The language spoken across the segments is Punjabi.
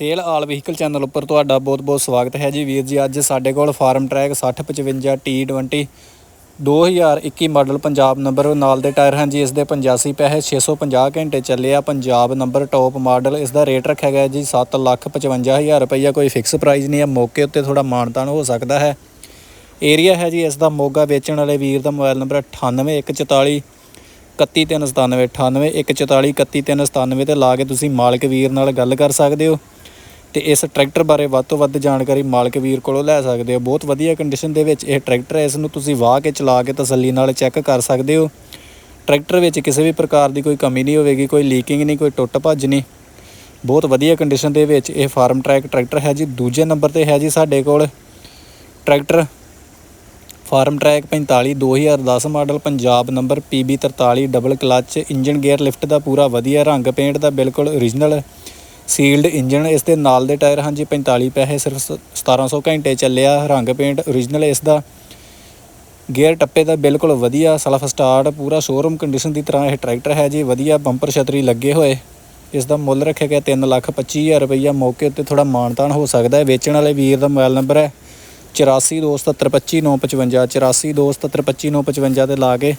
ਸੇਲ ਆਲ ਵਹੀਕਲ ਚੈਨਲ ਉੱਪਰ ਤੁਹਾਡਾ ਬਹੁਤ-ਬਹੁਤ ਸਵਾਗਤ ਹੈ ਜੀ। ਵੀਰ ਜੀ, ਅੱਜ ਸਾਡੇ ਕੋਲ Farmtrac 6055 T20 2021 model Punjab number ਨਾਲ ਦੇ ਟਾਇਰ ਹਨ ਜੀ। ਇਸ ਦੇ 85 ਪੈਸੇ 650 ਘੰਟੇ ਚੱਲੇ ਆ। ਪੰਜਾਬ ਨੰਬਰ ਟੌਪ ਮਾਡਲ, ਇਸ ਦਾ ਰੇਟ ਰੱਖਿਆ ਗਿਆ ਜੀ 755000 ਰੁਪਈਆ। ਕੋਈ ਫਿਕਸ ਪ੍ਰਾਈਸ ਨਹੀਂ ਹੈ ਮੌਕੇ ਉੱਤੇ ਥੋੜਾ ਮਾਨਤਾਨ ਹੋ ਸਕਦਾ ਹੈ। ਏਰੀਆ ਹੈ ਜੀ, ਇਸ ਦਾ ਮੋਗਾ ਵੇਚਣ ਵਾਲੇ ਵੀਰ ਦਾ ਮੋਬਾਈਲ ਨੰਬਰ 98144 31397 98144 31397 ਤੇ ਲਾ ਕੇ ਤੁਸੀਂ ਮਾਲਕ ਵੀਰ ਨਾਲ ਗੱਲ ਕਰ ਸਕਦੇ ਹੋ। ਤੇ ਇਸ ਟਰੈਕਟਰ ਬਾਰੇ ਵੱਧ ਤੋਂ ਵੱਧ ਜਾਣਕਾਰੀ ਮਾਲਕ ਵੀਰ ਕੋਲੋਂ ਲੈ ਸਕਦੇ ਹੋ। ਬਹੁਤ ਵਧੀਆ ਕੰਡੀਸ਼ਨ ਦੇ ਵਿੱਚ ਇਹ ਟਰੈਕਟਰ ਹੈ, ਇਸ ਨੂੰ ਤੁਸੀਂ ਵਾਹ ਕੇ ਚਲਾ ਕੇ ਤਸੱਲੀ ਨਾਲ ਚੈੱਕ ਕਰ ਸਕਦੇ ਹੋ। ਟਰੈਕਟਰ ਵਿੱਚ ਕਿਸੇ ਵੀ ਪ੍ਰਕਾਰ ਦੀ ਕੋਈ ਕਮੀ ਨਹੀਂ ਹੋਵੇਗੀ, ਕੋਈ ਲੀਕਿੰਗ ਨਹੀਂ, ਕੋਈ ਟੁੱਟ ਭੱਜ ਨਹੀਂ। ਬਹੁਤ ਵਧੀਆ ਕੰਡੀਸ਼ਨ ਦੇ ਵਿੱਚ ਇਹ ਫਾਰਮ ਟਰੈਕ ਟਰੈਕਟਰ ਹੈ ਜੀ। ਦੂਜੇ ਨੰਬਰ ਤੇ ਹੈ ਜੀ ਸਾਡੇ ਕੋਲ tractor Farmtrac 45 2010 model Punjab number PB43 double clutch engine gear lift ਦਾ ਪੂਰਾ ਵਧੀਆ ਰੰਗ ਪੇਂਟ ਦਾ ਬਿਲਕੁਲ origignal ਸੀਲਡ ਇੰਜਨ ਇਸ ਦੇ ਨਾਲ ਦੇ ਟਾਇਰ ਹਨ ਜੀ 45 ਪੈਸੇ, ਸਿਰਫ ਸ- 1700 ਘੰਟੇ ਚੱਲਿਆ, ਰੰਗ ਪੇਂਟ origignal ਇਸ ਦਾ। ਗੇਅਰ ਟੱਪੇ ਦਾ ਬਿਲਕੁਲ ਵਧੀਆ, ਸਲਫ ਸਟਾਰਟ, ਪੂਰਾ ਸ਼ੋਰੂਮ ਕੰਡੀਸ਼ਨ ਦੀ ਤਰ੍ਹਾਂ ਇਹ ਟਰੈਕਟਰ ਹੈ ਜੀ, ਵਧੀਆ ਬੰਪਰ ਛਤਰੀ ਲੱਗੇ ਹੋਏ। ਇਸ ਦਾ ਮੁੱਲ ਰੱਖਿਆ ਗਿਆ 325000 ਰੁਪਈਆ, ਮੌਕੇ ਉੱਤੇ ਥੋੜਾ ਮਾਨਤਾਨ ਹੋ ਸਕਦਾ ਹੈ। ਵੇਚਣ ਵਾਲੇ ਵੀਰ ਦਾ ਮੋਬਾਈਲ ਨੰਬਰ ਹੈ 8427255955 8427255955 ਤੇ ਲਾ ਕੇ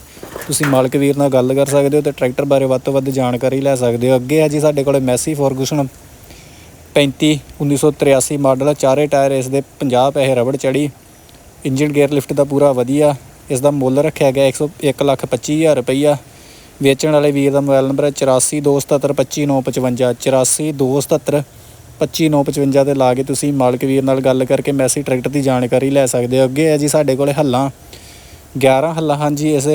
ਤੁਸੀਂ ਮਾਲਕ ਵੀਰ ਨਾਲ ਗੱਲ ਕਰ ਸਕਦੇ ਹੋ ਤੇ ਟਰੈਕਟਰ ਬਾਰੇ ਵੱਧ ਤੋਂ ਵੱਧ ਜਾਣਕਾਰੀ ਲੈ ਸਕਦੇ ਹੋ। ਅੱਗੇ ਹੈ ਜੀ ਸਾਡੇ ਕੋਲੇ ਮੈਸੀ ਫੋਰਗੂਸ਼ਨ। 35 1983 ਮਾਡਲ ਚਾਰੇ ਟਾਇਰ ਇਸ ਦੇ 50 ਪੈਸੇ ਰਬੜ ਚੜੀ। ਇੰਜਨ ਗੇਅਰ ਲਿਫਟ ਦਾ ਪੂਰਾ ਵਧੀਆ, ਇਸ ਦਾ ਮੁੱਲ ਰੱਖਿਆ ਗਿਆ 101 ਲੱਖ 25000 ਰੁਪਈਆ। ਵੇਚਣ ਵਾਲੇ ਵੀਰ ਦਾ ਮੋਬਾਈਲ ਨੰਬਰ ਹੈ 8427255955 842725 25955 ਤੇ ਲਾ ਕੇ ਤੁਸੀਂ ਮਾਲਕ ਵੀਰ ਨਾਲ ਗੱਲ ਕਰਕੇ ਮੈਸੀ ਟਰੈਕਟਰ ਦੀ ਜਾਣਕਾਰੀ ਲੈ ਸਕਦੇ ਹੋ। ਅੱਗੇ ਹੈ ਜੀ ਸਾਡੇ ਕੋਲੇ ਹੱਲਾਂ। 11 ਹੱਲਾਂ ਹਨ ਜੀ ਇਸ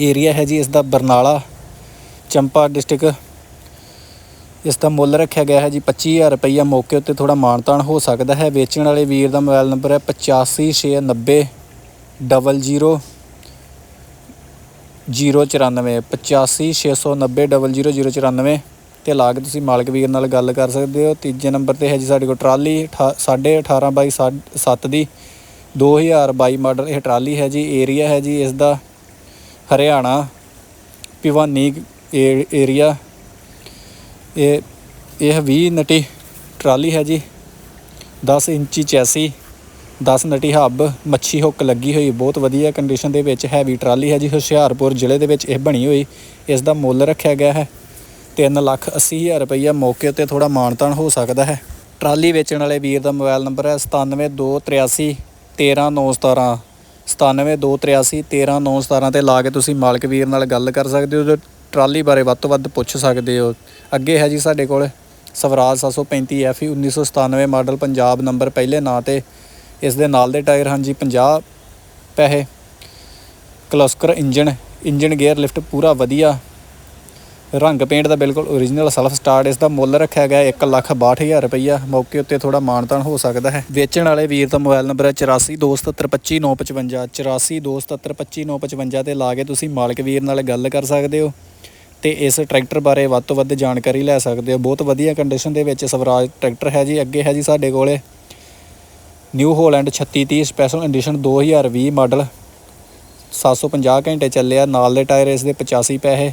ਏਰੀਆ ਹੈ ਜੀ, ਇਸ ਦਾ ਬਰਨਾਲਾ, ਚੰਪਾ ਡਿਸਟ੍ਰਿਕਟ। ਇਸ ਦਾ ਮੁੱਲ ਰੱਖਿਆ ਗਿਆ ਹੈ ਜੀ 25000 ਰੁਪਈਆ ਮੌਕੇ ਉੱਤੇ ਥੋੜਾ ਮਾਨਤਾਨ ਹੋ ਸਕਦਾ ਹੈ। ਵੇਚਣ ਵਾਲੇ ਵੀਰ ਦਾ ਮੋਬਾਈਲ ਨੰਬਰ ਹੈ 8569 00 094 8569 00 ਤੇ ਲਾ ਕੇ ਤੁਸੀਂ ਮਾਲਕ ਵੀਰ ਨਾਲ ਗੱਲ ਕਰ ਸਕਦੇ ਹੋ। ਤੀਜੇ ਨੰਬਰ ਤੇ ਹੈ ਜੀ ਸਾਡੇ ਕੋਲ ਟਰਾਲੀ 18.5 ਬਾਈ 7 ਦੀ 2022 ਮਾਡਲ ਇਹ ਟਰਾਲੀ ਹੈ ਜੀ, ਏਰੀਆ ਹੈ ਜੀ, ਇਸ ਦਾ ਹਰਿਆਣਾ, ਭਿਵਾਨੀ ਏਰੀਆ ਇਹ ਇਹ 20 ਨਟੀ ਟਰਾਲੀ ਹੈ ਜੀ। 10 ਇੰਚੀ ਚੈਸੀ 10 ਨਟੀ ਹੱਬ, ਮੱਛੀ ਹੁੱਕ ਲੱਗੀ ਹੋਈ, ਬਹੁਤ ਵਧੀਆ ਕੰਡੀਸ਼ਨ ਦੇ ਵਿੱਚ ਹੈਵੀ ਟਰਾਲੀ ਹੈ ਜੀ। ਹੁਸ਼ਿਆਰਪੁਰ ਜ਼ਿਲ੍ਹੇ ਦੇ ਵਿੱਚ ਇਹ ਬਣੀ ਹੋਈ ਇਸ ਦਾ ਮੁੱਲ ਰੱਖਿਆ ਗਿਆ ਹੈ। 3 ਲੱਖ 80 ਹਜ਼ਾਰ ਰੁਪਈਆ ਮੌਕੇ ਉੱਤੇ ਥੋੜਾ ਮਾਨਤਾਨ ਹੋ ਸਕਦਾ ਹੈ। ਟਰਾਲੀ ਵੇਚਣ ਵਾਲੇ ਵੀਰ ਦਾ ਮੋਬਾਈਲ ਨੰਬਰ ਹੈ 97283 13917 97283 13917 ਤੇ ਲਾ ਕੇ ਤੁਸੀਂ ਮਾਲਕ ਵੀਰ ਨਾਲ ਗੱਲ ਕਰ ਸਕਦੇ ਹੋ ਤੇ ਟਰਾਲੀ ਬਾਰੇ ਵੱਧ ਤੋਂ ਵੱਧ ਪੁੱਛ ਸਕਦੇ ਹੋ। ਅੱਗੇ ਹੈ ਜੀ ਸਾਡੇ ਕੋਲ Swaraj 735 FE 1997 model Punjab number ਪਹਿਲੇ ਨਾਂ ਤੇ। ਇਸ ਦੇ ਨਾਲ ਦੇ ਟਾਇਰ ਹਨ ਜੀ 50 ਪੈਸੇ। Kirloskar engine engine gear lift ਪੂਰਾ ਵਧੀਆ। ਰੰਗ ਪੇਂਟ ਦਾ ਬਿਲਕੁਲ origignal ਸੈਲਫ ਸਟਾਰਟ ਇਸ ਦਾ ਮੁੱਲ ਰੱਖਿਆ ਗਿਆ 162000 ਰੁਪਈਆ। ਮੌਕੇ ਉੱਤੇ ਥੋੜਾ ਮਾਨਤਾਨ ਹੋ ਸਕਦਾ ਹੈ। ਵੇਚਣ ਵਾਲੇ ਵੀਰ ਦਾ ਮੋਬਾਈਲ ਨੰਬਰ ਹੈ 8427255955 8427255955 ਤੇ ਲਾ ਕੇ ਤੁਸੀਂ ਮਾਲਕ ਵੀਰ ਨਾਲ ਗੱਲ ਕਰ ਸਕਦੇ ਹੋ। ਤੇ ਇਸ ਟਰੈਕਟਰ ਬਾਰੇ ਵੱਧ ਤੋਂ ਵੱਧ ਜਾਣਕਾਰੀ ਲੈ ਸਕਦੇ ਹੋ। ਬਹੁਤ ਵਧੀਆ ਕੰਡੀਸ਼ਨ ਦੇ ਵਿੱਚ ਸਵਰਾਜ ਟਰੈਕਟਰ ਹੈ ਜੀ। ਅੱਗੇ ਹੈ ਜੀ ਸਾਡੇ ਕੋਲੇ New Holland 3630 special edition 2020 model 750 ਘੰਟੇ ਚੱਲਿਆ। ਨਾਲ ਦੇ ਟਾਇਰ ਇਸ ਦੇ 85 ਪੈਸੇ।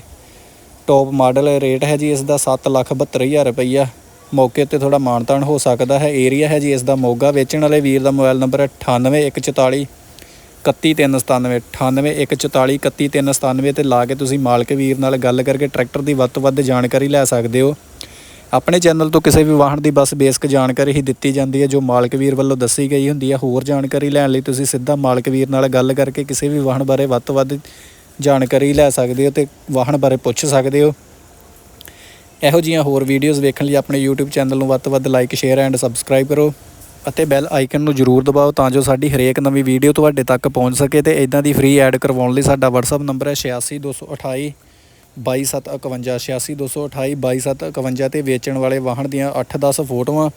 ਟੌਪ ਮਾਡਲ ਰੇਟ ਹੈ ਜੀ ਇਸ ਦਾ 772000 ਰੁਪਈਆ। ਮੌਕੇ ਤੇ ਥੋੜਾ ਮਾਨਤਾਨ ਹੋ ਸਕਦਾ ਹੈ। ਏਰੀਆ ਹੈ ਜੀ ਇਸ ਦਾ ਮੋਗਾ। ਵੇਚਣ ਵਾਲੇ ਵੀਰ ਦਾ ਮੋਬਾਈਲ ਨੰਬਰ ਹੈ 98144 31397 98144 31397 ਤੇ ਲਾ ਕੇ ਤੁਸੀਂ ਮਾਲਕ ਵੀਰ ਨਾਲ ਗੱਲ ਕਰਕੇ ਟਰੈਕਟਰ ਦੀ ਵੱਧ ਤੋਂ ਵੱਧ ਜਾਣਕਾਰੀ ਲੈ ਸਕਦੇ ਹੋ। ਆਪਣੇ ਚੈਨਲ ਤੋਂ ਕਿਸੇ ਵੀ ਵਾਹਨ ਦੀ ਬਸ ਬੇਸਿਕ ਜਾਣਕਾਰੀ ਹੀ ਦਿੱਤੀ ਜਾਂਦੀ ਹੈ, ਜੋ ਮਾਲਕ ਵੀਰ ਵੱਲੋਂ ਦੱਸੀ ਗਈ ਹੁੰਦੀ ਹੈ। ਹੋਰ ਜਾਣਕਾਰੀ ਲੈਣ ਲਈ ਤੁਸੀਂ ਸਿੱਧਾ ਮਾਲਕ ਵੀਰ ਨਾਲ ਗੱਲ ਕਰਕੇ ਕਿਸੇ ਵੀ ਵਾਹਨ ਬਾਰੇ ਵੱਧ ਤੋਂ ਵੱਧ ਜਾਣਕਾਰੀ ਲੈ ਸਕਦੇ ਹੋ ਤੇ ਵਾਹਨ ਬਾਰੇ ਪੁੱਛ ਸਕਦੇ ਹੋ। ਇਹੋ ਜਿਹੀਆਂ ਹੋਰ ਵੀਡੀਓਜ਼ ਵੇਖਣ ਲਈ ਆਪਣੇ YouTube ਚੈਨਲ ਨੂੰ ਵੱਧ ਤੋਂ ਵੱਧ ਲਾਈਕ ਸ਼ੇਅਰ ਐਂਡ ਸਬਸਕ੍ਰਾਈਬ ਕਰੋ। ਅਤੇ ਬੈਲ ਆਈਕਨ ਨੂੰ ਜਰੂਰ ਦਬਾਓ ਤਾਂ ਜੋ ਸਾਡੀ ਹਰੇਕ ਨਵੀਂ ਵੀਡੀਓ ਤੁਹਾਡੇ ਤੱਕ ਪਹੁੰਚ ਸਕੇ ਤੇ ਇਦਾਂ ਦੀ ਫ੍ਰੀ ਐਡ ਕਰਵਾਉਣ ਲਈ ਸਾਡਾ WhatsApp ਨੰਬਰ ਹੈ 86228 22751 86228 22751 ਤੇ ਵੇਚਣ ਵਾਲੇ ਵਾਹਨ ਦੀਆਂ 8-10 ਫੋਟੋਆਂ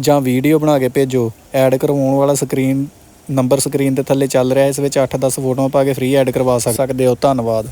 ਜਾਂ ਵੀਡੀਓ ਬਣਾ ਕੇ ਭੇਜੋ। ਐਡ ਕਰਵਾਉਣ ਵਾਲਾ ਸਕਰੀਨ ਨੰਬਰ ਸਕਰੀਨ ਦੇ ਥੱਲੇ ਚੱਲ ਰਿਹਾ ਇਸ ਵਿੱਚ 8-10 ਫੋਟੋਆਂ ਪਾ ਕੇ ਫ੍ਰੀ ਐਡ ਕਰਵਾ ਸਕਦੇ ਹੋ। ਧੰਨਵਾਦ।